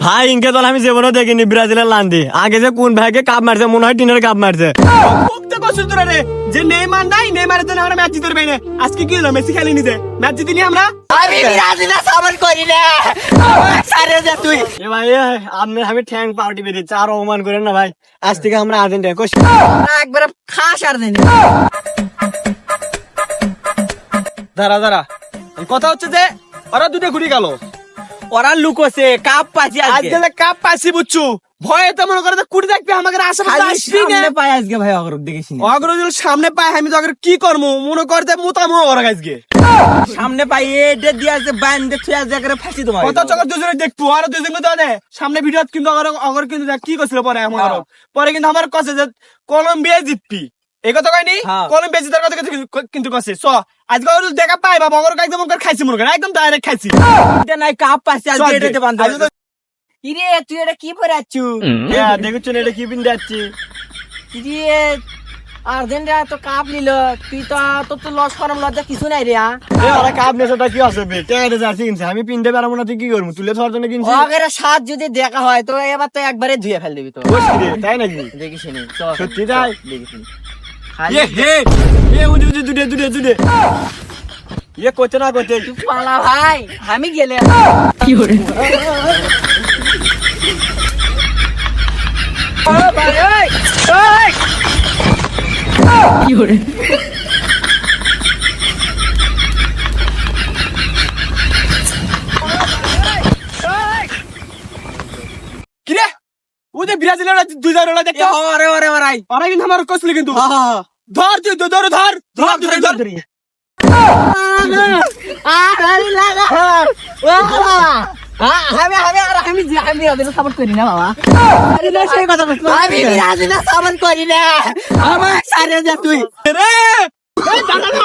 ভাই ইনকে দল আমি জীবনও দেখিনি ব্রাজিলের লান্দি আগে যে কোন ভাইকে কাপ মারছে মনে হয় টিনের কাপ মারছে। রে যে নেইমার নাই নেইমারের জন্য আমরা ম্যাচ জিতে পারি না। আজকে কি হলো মেসি খেলেনি যে? ম্যাচ জিতিনি আমরা? আমি বিরাজিনা সামান করি না। সারে দে তুই। এ ভাই আপনি আমি ঠ্যাং অপমান করেন না ভাই। আজ থেকে আমরা আর্জেন্টিনা কোশ একবারে খাস আর দেন দাঁড়া। দাঁড়া কথা হচ্ছে যে ওরা দুটো ঘুরি গেল। ওরা লুকোছে কাপ পাচ্ছি আজকে। আজকে কাপ পাইছি বুঝছু? ভয়ে তো মনে করে কুড়ি দেখবে আমাকে সামনে পাই আজকে ভাই সামনে পায় আমি তো অগ্র কি করব মনে করতে মোতামো ওরা আজকে। সামনে পাই এটা দিয়ে আছে বান্ধে তুই আজ একবারে ফাঁসি তোমার। কত চকর দুজনে দেখব? আর দুজন তো সামনে ভিডিও কিন্তু অগর অগর কিন্তু দেখ কি করছিল পরে হ্যাঁ। পরে কিন্তু আমার কছে যে কলম্বিয়া জিতবি। এই কথা কয়নি? হ্যাঁ। কথা কিন্তু- কিন্তু কছে স আজকে ওর দেখা পাই বাবা অগর একদম মনে করে খাইছি মনে করে একদম ডাইরেক্ট খাইছি। এটা নাই কাপ পাচ্ছি চ আজকে আজকে। এটাতে বান্ধে ইরে তুই এটা কি পরে আছু হ্যাঁ দেখুন এটা কি পিন যাচ্ছি ইরে আর্জেন্টিনা তো কাপ নিল। তুই তো তোর তো লস করাম লজ্জা কিছু নাই রে ওরা কাপ নেছে ওটা কি আছে বে? টেকাতে যাচ্ছি কিনছে। আমি পিনতে পারব না তুই কি করব? তুলে ধরার জন্য কিনছি? সাত যদি দেখা হয় তো এবার তো একবারে ধুয়ে ফেল দিবি তো। তাই নাকি? দেখিস সত্যি তাই? দেখিস এ হে এ উদে উদে দুদে দুদে এ করতে না করতে পালা ভাই আমি গেলে। ও ভাই ওই ওই। কি রে ওদের ব্রাজিলের দুই জন ওরা দেখো ওরে ওরে ওরাই ওরা কিন্তু আমার কছিল কিন্তু ধর তুই ধর ধর ধর ধর ধর ধর আরে লাগা আমি আমি আর আমি যে আমি ওদের সাপোর্ট করি না বাবা আরে না সেই কথা বলছি আমি বিরাজিনা সাপোর্ট করি না আমার সারে যা তুই রে এই দাদা না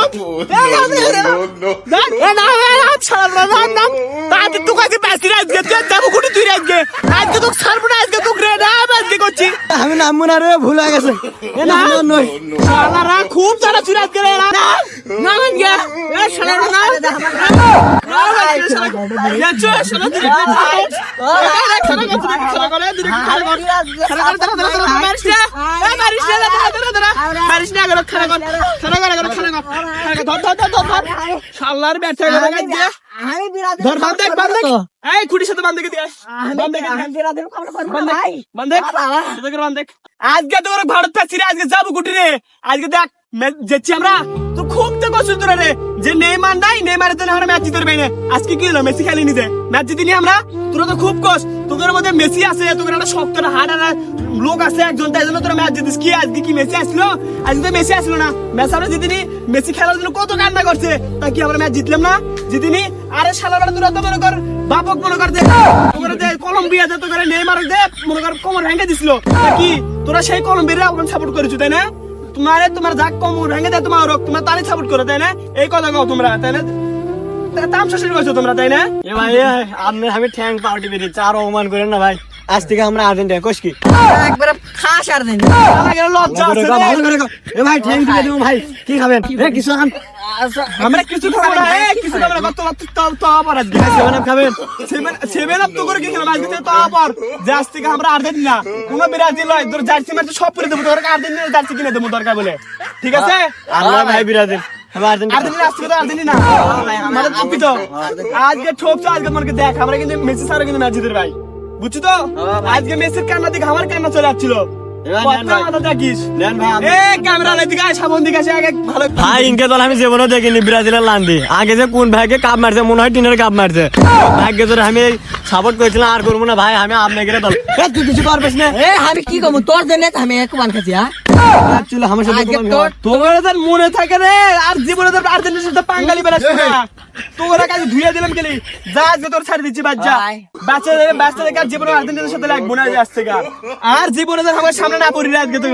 এ না এ না ছাড় না না না তাতে তুই কাছে পাসি আজকে তুই যাব কুটি তুই আজকে আজকে তো ছাড়বো না আজকে তো রে না আজকে করছি আমি নামবো না রে ভুল হয়ে গেছে। এ না শালারা খুব তারা তুই আজকে রে না না না গে এ শালারা না না করে করে কর কর না না করে কর কর করে কর কর শালার ব্যাট আমি বিরাজিনা ধর বান্ধ দেখ এই খুঁটির সাথে বান্ধ দিয়ে বান্ধ দেখ আমি করব ভাই দেখ বান্ধ দেখ। সাথে করে বান্ধ দেখ। আজকে তো ভারত পাচ্ছি আজকে যাব কুটি রে। আজকে দেখ ম্যাচ যাচ্ছি আমরা। তো খুব তো কষ্ট তোরা রে। যে নেইমার নাই নেইমারের জন্য আমরা ম্যাচ জিতে পারি না। আজকে কি হলো? মেসি খেলেনি যে। ম্যাচ জিতিনি আমরা? তোরা তো খুব কষ্ট। তোদের মধ্যে মেসি আছে তোদের একটা শক্ত হাট একটা লোক আছে একজন তাই জন্য তোরা ম্যাচ জিতিস। কি আজকে কি মেসি আসলো? আজকে তো মেসি আসলো না। ম্যাচ আমরা জিতিনি। মেসি খেলার জন্য কত কান্না করছে, তা কি আমরা ম্যাচ জিতলাম না? জিতিনি? আরে তোরা তো মনে কর, বাপক মনে কর দে তোরা দে কলম্বিয়া দে তোরা নেইমার দে মনে কর কোমর ভেঙে দিছিল। কি তোরা সেই কলম্বিয়ার সাপোর্ট করেছ, তাই না? তোমার তোমার যাক কোমর ভেঙে দেয় তোমার রোগ তোমার তারই সাপোর্ট করো, তাই না? এই কথা কও তোমরা, তাই না? তা- তামসা শুরু করছ তোমরা, তাই না? এ ভাই আপনি আমি ঠ্যাং পাউটি বেরিয়েছে আর অপমান করেন না ভাই। আজ থেকে আমরা আর্জেন্টিনা কোশ কি? একবারে খাস আর দেন আমাকে লজ্জা আছে রে। ভালো করে এ ভাই ঠ্যাং তুলে দেবো ভাই কি খাবেন? এ কিছু খান। আমরা কিছু খাব না এ, কিছু খাব না কত তো তো আবার আজকে। সেভেন আপ খাবেন। সেভেন সেভেন আপ তো করে কি খেলাম আজকে তো আবার। যে আজ থেকে আমরা আর্জেন্টিনা কোনো ব্রাজিল নয় তোর জার্সি ম্যাচ সব করে দেবো তোর আর্জেন্টিনা জার্সি কিনে দেবো দরকার বলে। ঠিক আছে? আমরা ভাই আর্জেন্টিনা। আর্জেন্টিনা আজকে আর্জেন্টিনা। ঠোকছো আজকে মনে দেখ আমরা কিন্তু মেসি স্যার কিন্তু ম্যাচ জিতের ভাই। বুঝছ তো আজকে মেসির কান্না দিকে আমার কান্না চলে যাচ্ছিল ভাই। ইনকে আমি জীবনও দেখিনি ব্রাজিলের লান্দি আগে যে কোন ভাইকে কাপ মারছে মনে হয় টিনের কাপ মারছে ভাগ্য ধরে আমি সাপোর্ট করেছিলাম আর করব না ভাই আমি আপনাকে দল এ, তুই কিছু পারবিস না এ আমি কি তোর আমি এক মান খাচ্ছি হ্যাঁ আমার সাথে তোর মনে থাকে রে আর জীবনে সাথে পাঙ্গালি বেড়াচ্ছে না তোরা কাছে ধুয়ে দিলাম গেলি যা আজকে তোর ছাড়ি দিচ্ছি বাচ্চা। বাচ্চা বাচ্চা দেখে আর জীবনে আর্জেন্টিনার সাথে লাগবো না আজ থেকে। আর জীবনে আমার সামনে না পড়ি আজকে তোর